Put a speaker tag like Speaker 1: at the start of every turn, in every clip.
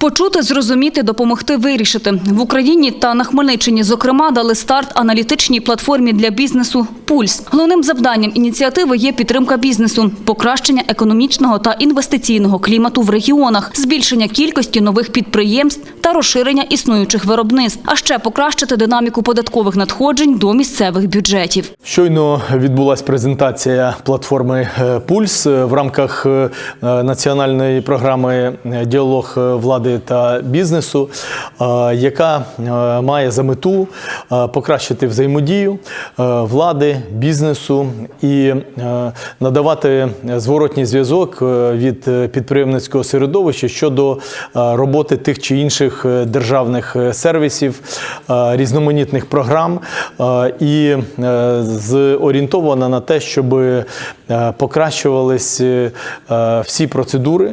Speaker 1: Почути, зрозуміти, допомогти вирішити. В Україні та на Хмельниччині, зокрема, дали старт аналітичній платформі для бізнесу «Пульс». Головним завданням ініціативи є підтримка бізнесу, покращення економічного та інвестиційного клімату в регіонах, збільшення кількості нових підприємств та розширення існуючих виробництв, а ще покращити динаміку податкових надходжень до місцевих бюджетів.
Speaker 2: Щойно відбулася презентація платформи е, Пульс е, в рамках е, національної програми Діалог е, влади та бізнесу, е, яка е, має за мету е, покращити взаємодію влади, бізнесу і надавати зворотній зв'язок від підприємницького середовища щодо роботи тих чи інших державних сервісів, різноманітних програм і зорієнтована на те, щоб покращувались всі процедури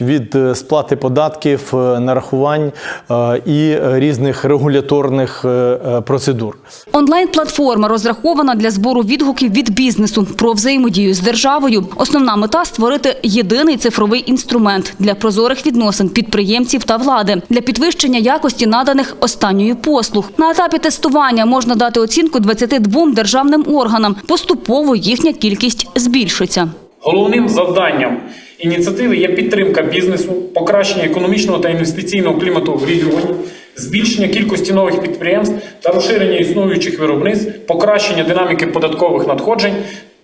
Speaker 2: від сплати податків, е, нарахувань е, і різних регуляторних е, процедур.
Speaker 1: Онлайн-платформа розрахована для збору відгуків від бізнесу про взаємодію з державою. Основна мета – створити єдиний цифровий інструмент для прозорих відносин підприємців та влади, для підвищення якості наданих останньої послуг. На етапі тестування можна дати оцінку 22 державним органам. Поступово їхня кількість збільшиться.
Speaker 3: Головним завданням ініціативи є підтримка бізнесу, покращення економічного та інвестиційного клімату в регіоні, збільшення кількості нових підприємств та розширення існуючих виробництв, покращення динаміки податкових надходжень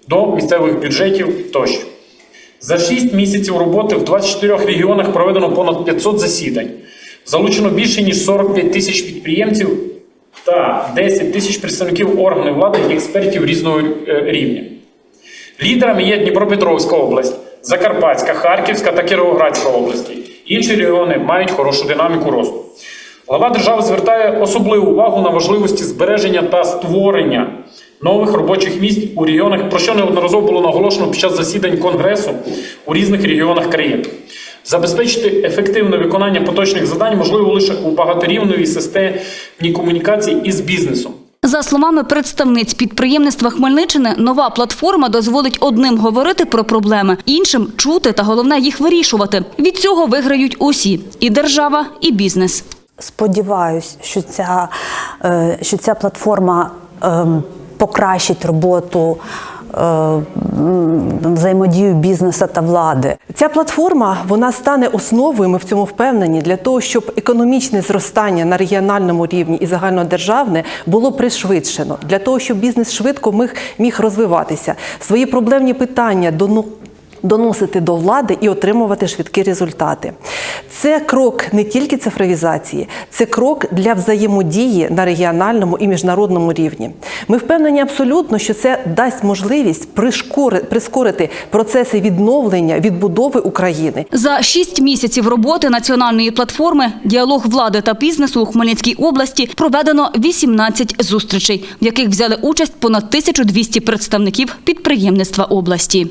Speaker 3: до місцевих бюджетів тощо. За 6 місяців роботи в 24 регіонах проведено понад 500 засідань. Залучено більше ніж 45 тисяч підприємців та 10 тисяч представників органів влади і експертів різного е, рівня. Лідерами є Дніпропетровська область, Закарпатська, Харківська та Кіровоградська області. Інші регіони мають хорошу динаміку росту. Глава держави звертає особливу увагу на важливості збереження та створення нових робочих місць у регіонах, про що неодноразово було наголошено під час засідань Конгресу у різних регіонах країни. Забезпечити ефективне виконання поточних завдань можливо лише у багаторівневій системі комунікації із бізнесом.
Speaker 1: За словами представниць підприємництва Хмельниччини, нова платформа дозволить одним говорити про проблеми, іншим чути та головне їх вирішувати. Від цього виграють усі – і держава, і бізнес.
Speaker 4: Сподіваюсь, що ця, е, що ця платформа ем, покращить роботу. Е, Взаємодію бізнесу та влади.
Speaker 5: Ця платформа вона стане основою. Ми в цьому впевнені для того, щоб економічне зростання на регіональному рівні і загальнодержавне було пришвидшено, для того, щоб бізнес швидко міг, розвиватися, свої проблемні питання дону- доносити до влади і отримувати швидкі результати. Це крок не тільки цифровізації, це крок для взаємодії на регіональному і міжнародному рівні. Ми впевнені абсолютно, що це дасть можливість прискорити процеси відновлення, відбудови України.
Speaker 1: За шість місяців роботи національної платформи «Діалог влади та бізнесу» у Хмельницькій області проведено 18 зустрічей, в яких взяли участь понад 1200 представників підприємництва області.